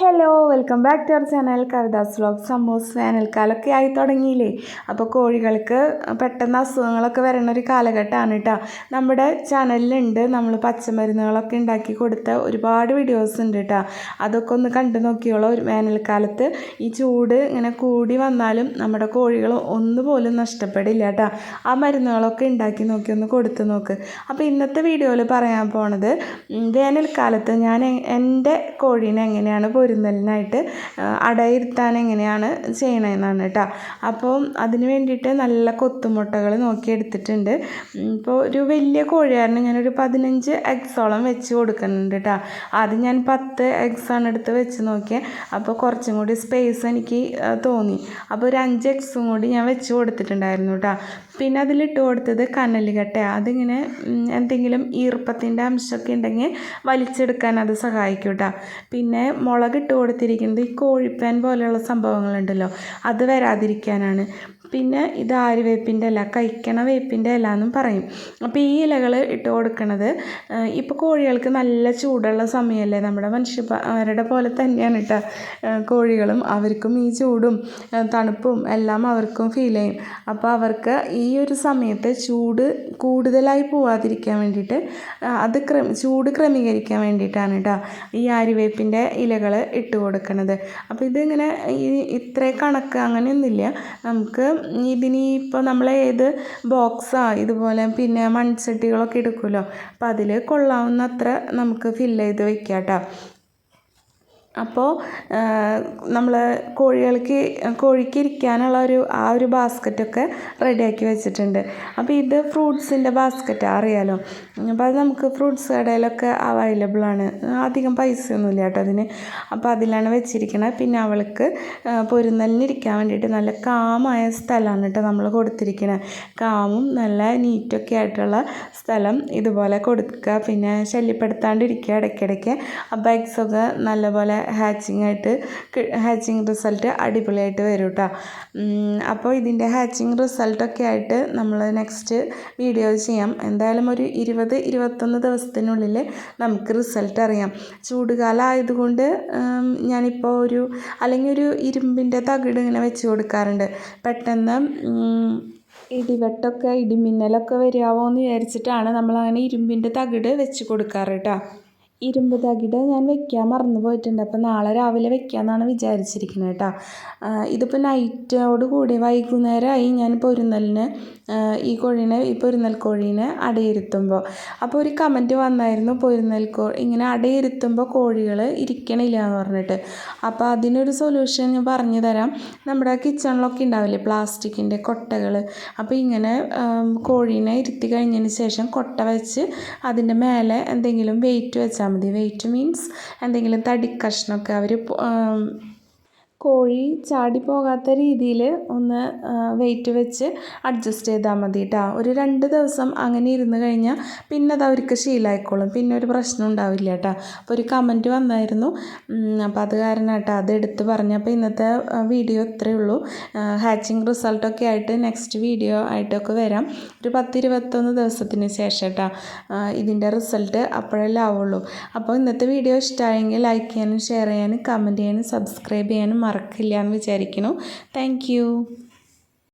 Hello welcome back to our channel Kavitha's vlog സമൂസ് വേനൽക്കാലമൊക്കെ ആയി തുടങ്ങിയില്ലേ? അപ്പോൾ കോഴികൾക്ക് പെട്ടെന്ന് അസുഖങ്ങളൊക്കെ വരുന്ന ഒരു കാലഘട്ടമാണ് കേട്ടോ നമ്മുടെ ചാനലിലുണ്ട് നമ്മൾ പച്ചമരുന്നുകളൊക്കെ ഉണ്ടാക്കി കൊടുത്ത ഒരുപാട് വീഡിയോസ് ഉണ്ട് കേട്ടോ അതൊക്കെ ഒന്ന് കണ്ടു നോക്കിയോളൂ. ഒരു വേനൽക്കാലത്ത് ഈ ചൂട് ഇങ്ങനെ കൂടി വന്നാലും നമ്മുടെ കോഴികൾ ഒന്നുപോലും നഷ്ടപ്പെടില്ല കേട്ടോ ആ മരുന്നുകളൊക്കെ ഉണ്ടാക്കി നോക്കി ഒന്ന് കൊടുത്തു നോക്ക്. അപ്പോൾ ഇന്നത്തെ വീഡിയോയിൽ പറയാൻ പോണത് വേനൽക്കാലത്ത് ഞാൻ എന്റെ കോഴീനെ എങ്ങനെയാണ് പൊരുന്നലിനായിട്ട് അടയിരുത്താൻ എങ്ങനെയാണ് ചെയ്യണതെന്നാണ് കേട്ടോ അപ്പോൾ അതിന് വേണ്ടിയിട്ട് നല്ല കൊത്തുമുട്ടകൾ നോക്കി എടുത്തിട്ടുണ്ട് ഇപ്പോൾ ഒരു വലിയ കോഴിയായിരുന്നു ഞാനൊരു പതിനഞ്ച് എഗ്സോളം വെച്ച് കൊടുക്കുന്നുണ്ട് കേട്ടോ ആദ്യം ഞാൻ പത്ത് എഗ്സാണ് എടുത്ത് വെച്ച് നോക്കിയത് അപ്പോൾ കുറച്ചും കൂടി സ്പേസ് എനിക്ക് തോന്നി. അപ്പോൾ ഒരു അഞ്ച് എഗ്സും കൂടി ഞാൻ വെച്ച് കൊടുത്തിട്ടുണ്ടായിരുന്നു കേട്ടോ പിന്നെ അതിലിട്ട് കൊടുത്തത് കനലുകട്ട അതിങ്ങനെ എന്തെങ്കിലും ഈർപ്പത്തിന്റെ അംശമൊക്കെ ഉണ്ടെങ്കിൽ വലിച്ചെടുക്കാൻ അത് സഹായിക്കും കേട്ടോ പിന്നെ മുളക് ഇട്ട് കൊടുത്തിരിക്കുന്നത് ഈ കോഴിപ്പാൻ പോലെയുള്ള സംഭവങ്ങളുണ്ടല്ലോ. അത് വരാതിരിക്കാനാണ്. പിന്നെ ഇത് ആര്യവേപ്പിന്റെ ഇല കഴിക്കണ വേപ്പിന്റെ ഇല എന്നും പറയും. അപ്പോൾ ഈ ഇലകൾ ഇട്ട് കൊടുക്കണത് ഇപ്പോൾ കോഴികൾക്ക് നല്ല ചൂടുള്ള സമയമല്ലേ നമ്മുടെ മനുഷ്യരുടെ പോലെ തന്നെയാണ് കേട്ടോ കോഴികളും അവർക്കും ഈ ചൂടും തണുപ്പും എല്ലാം അവർക്കും ഫീൽ ചെയ്യും. അപ്പോൾ അവർക്ക് ഈ ഒരു സമയത്ത് ചൂട് കൂടുതലായി പോവാതിരിക്കാൻ വേണ്ടിയിട്ട് അത് ക്രമ ചൂട് ക്രമീകരിക്കാൻ വേണ്ടിയിട്ടാണ് കേട്ടോ ഈ ആര്യവേപ്പിന്റെ ഇലകൾ ഇട്ട് കൊടുക്കുന്നത് അപ്പോൾ ഇതിങ്ങനെ ഈ ഇത്ര കണക്ക് അങ്ങനെയൊന്നുമില്ല. നമുക്ക് ഇതിന് ഇപ്പോൾ നമ്മൾ ഏത് ബോക്സാ ഇതുപോലെ പിന്നെ മൺചട്ടികളൊക്കെ എടുക്കുമല്ലോ. അപ്പോൾ അതിൽ കൊള്ളാവുന്നത്ര നമുക്ക് ഫില്ല് ചെയ്ത് വെക്കാം കേട്ടോ അപ്പോൾ നമ്മൾ കോഴികൾക്ക് കോഴിക്ക് ഇരിക്കാനുള്ള ഒരു ആ ഒരു ബാസ്ക്കറ്റൊക്കെ റെഡിയാക്കി വെച്ചിട്ടുണ്ട്. അപ്പോൾ ഇത് ഫ്രൂട്ട്സിന്റെ ബാസ്ക്കറ്റ് അറിയാലോ? അപ്പോൾ അത് നമുക്ക് ഫ്രൂട്ട്സ് കടയിലൊക്കെ അവൈലബിൾ ആണ്. അധികം പൈസയൊന്നുമില്ല കേട്ടോ അതിന്. അപ്പോൾ അതിലാണ് വെച്ചിരിക്കുന്നത് പിന്നെ അവൾക്ക് പൊരുന്നലിനിരിക്കാൻ വേണ്ടിയിട്ട് നല്ല കാമായ സ്ഥലമാണ് കേട്ടോ നമ്മൾ കൊടുത്തിരിക്കുന്നത് കാമും നല്ല നീറ്റൊക്കെ ആയിട്ടുള്ള സ്ഥലം ഇതുപോലെ കൊടുക്കുക. പിന്നെ ശല്യപ്പെടുത്താണ്ടിരിക്കുക ഇടയ്ക്കിടയ്ക്ക്. ആ ബൈക്സൊക്കെ നല്ലപോലെ ഹാച്ചിങ് ആയിട്ട് ഹാച്ചിങ് റിസൾട്ട് അടിപൊളിയായിട്ട് വരും കേട്ടോ അപ്പോൾ ഇതിന്റെ ഹാച്ചിങ് റിസൾട്ടൊക്കെ ആയിട്ട് നമ്മൾ നെക്സ്റ്റ് വീഡിയോ ചെയ്യാം. എന്തായാലും ഒരു ഇരുപത് ഇരുപത്തൊന്ന് ദിവസത്തിനുള്ളിൽ നമുക്ക് റിസൾട്ട് അറിയാം. ചൂടുകാലം ആയതുകൊണ്ട് ഞാനിപ്പോൾ ഒരു അല്ലെങ്കിൽ ഒരു ഇരുമ്പിന്റെ തകിട് ഇങ്ങനെ വെച്ച് കൊടുക്കാറുണ്ട്. പെട്ടെന്ന് ഇടിവെട്ടൊക്കെ ഇടിമിന്നലൊക്കെ വരാമോ എന്ന് വിചാരിച്ചിട്ടാണ് നമ്മളങ്ങനെ ഇരുമ്പിന്റെ തകിട് വെച്ച് കൊടുക്കാറ് കേട്ടോ. ഇരുമ്പ് ഞാൻ വെക്കാൻ മറന്നു പോയിട്ടുണ്ട്. അപ്പോൾ നാളെ രാവിലെ വെക്കാമെന്നാണ് വിചാരിച്ചിരിക്കുന്നത് കേട്ടോ. ഇതിപ്പോൾ നൈറ്റോട് കൂടി വൈകുന്നേരമായി ഞാൻ പൊരുന്നലിന് ഈ കോഴീനെ ഈ പൊരുന്നൽ കോഴീനെ അടയിരുത്തുമ്പോൾ അപ്പോൾ ഒരു കമന്റ് വന്നായിരുന്നു പൊരുന്നൽ കോ ഇങ്ങനെ അടയിരുത്തുമ്പോൾ കോഴികൾ ഇരിക്കണില്ല എന്ന് പറഞ്ഞിട്ട്. അപ്പോൾ അതിനൊരു സൊല്യൂഷൻ ഞാൻ പറഞ്ഞു തരാം. നമ്മുടെ കിച്ചണിലൊക്കെ ഉണ്ടാവില്ലേ പ്ലാസ്റ്റിക്കിന്റെ കൊട്ടകൾ അപ്പോൾ ഇങ്ങനെ കോഴീനെ ഇരുത്തി കഴിഞ്ഞതിന് ശേഷം കൊട്ട വെച്ച് അതിന്റെ മേലെ എന്തെങ്കിലും വെയിറ്റ് വെച്ചാൽ മതി. വെയിറ്റ് മീൻസ് എന്തെങ്കിലും തടി കഷ്ണമൊക്കെ അവർ കോഴി ചാടി പോകാത്ത രീതിയിൽ ഒന്ന് വെയിറ്റ് വെച്ച് അഡ്ജസ്റ്റ് ചെയ്താൽ മതി കേട്ടോ ഒരു രണ്ട് ദിവസം അങ്ങനെ ഇരുന്ന് കഴിഞ്ഞാൽ പിന്നെ അത് അവർക്ക് ശീലമായിക്കോളും പിന്നെ ഒരു പ്രശ്നം ഉണ്ടാവില്ല കേട്ടോ അപ്പോൾ ഒരു കമന്റ് വന്നായിരുന്നു. അപ്പോൾ അത് കാരണം കേട്ടോ അത് എടുത്ത് പറഞ്ഞു. അപ്പോൾ ഇന്നത്തെ വീഡിയോ ഇത്രയേ ഉള്ളൂ. ഹാച്ചിങ് റിസൾട്ടൊക്കെ ആയിട്ട് നെക്സ്റ്റ് വീഡിയോ ആയിട്ടൊക്കെ വരാം. ഒരു പത്ത് ഇരുപത്തൊന്ന് ദിവസത്തിന് ശേഷം കേട്ടോ ഇതിന്റെ റിസൾട്ട് അപ്പോഴല്ലേ ആവുള്ളൂ. അപ്പോൾ ഇന്നത്തെ വീഡിയോ ഇഷ്ടമായെങ്കിൽ ലൈക്ക് ചെയ്യാനും ഷെയർ ചെയ്യാനും കമന്റ് ചെയ്യാനും സബ്സ്ക്രൈബ് ചെയ്യാനും മറക്കില്ല എന്ന് വിചാരിക്കുന്നു. താങ്ക്